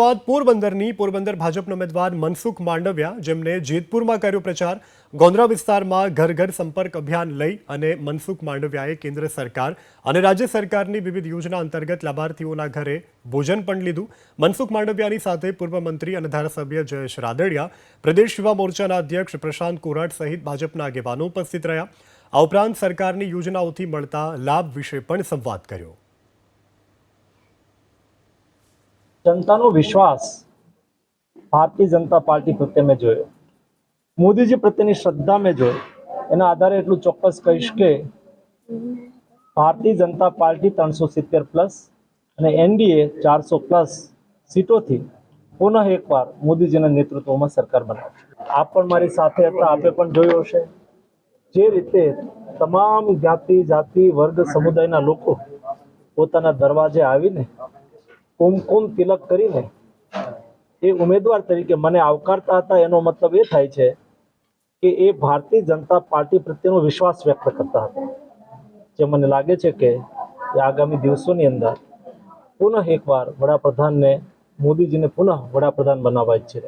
વાત પોરબંદરની પોરબંદર ભાજપના ઉમેદવાર મનસુખ માંડવિયા જેમને જેતપુરમાં કર્યો પ્રચાર, ગોંદરા વિસ્તારમાં ઘર ઘર સંપર્ક અભિયાન લઈ અને મનસુખ માંડવિયાએ કેન્દ્ર સરકાર અને રાજ્ય સરકારની વિવિધ યોજના અંતર્ગત લાભાર્થીઓના ઘરે ભોજન પણ લીધું. મનસુખ માંડવિયાની સાથે પૂર્વ મંત્રી અને ધારાસભ્ય જયેશ રાદડિયા, પ્રદેશ યુવા મોરચાના અધ્યક્ષ પ્રશાંત કોરાટ સહિત ભાજપના આગેવાનો ઉપસ્થિત રહ્યા. આ ઉપરાંત સરકારની યોજનાઓથી મળતા લાભ વિશે પણ સંવાદ કર્યો. જનતાનો વિશ્વાસ ભારતીય જનતા પાર્ટી પ્રત્યે મેં જોયો. મોદીજી પ્રત્યેની શ્રદ્ધા મેં જોઈ. એના આધારે એટલું ચોક્કસ કહીશ કે ભારતીય જનતા પાર્ટી ત્રણસો સિત્તેર પ્લસ અને એનડીએ ચારસો પ્લસ સીટોથી પુનઃ એકવાર મોદીજીના નેતૃત્વમાં સરકાર બનાવશે આપ પણ મારી સાથે હતા, આપે પણ જોયું હશે. જે રીતે તમામ જ્ઞાતિ જાતિ, વર્ગ, સમુદાયના લોકો પોતાના દરવાજે આવીને કુમકુમ તિલક કરીને એ ઉમેદવાર તરીકે મને આવકારતા હતા, એનો મતલબ એ થાય છે કે એ ભારતીય જનતા પાર્ટી પ્રત્યેનો વિશ્વાસ વ્યક્ત કરતા હતા. જે મને લાગે છે કે આગામી દિવસોની અંદર પુનઃ એકવાર વડાપ્રધાનને મોદીજીને પુનઃ વડાપ્રધાન બનાવવા ઈચ્છી રહ્યા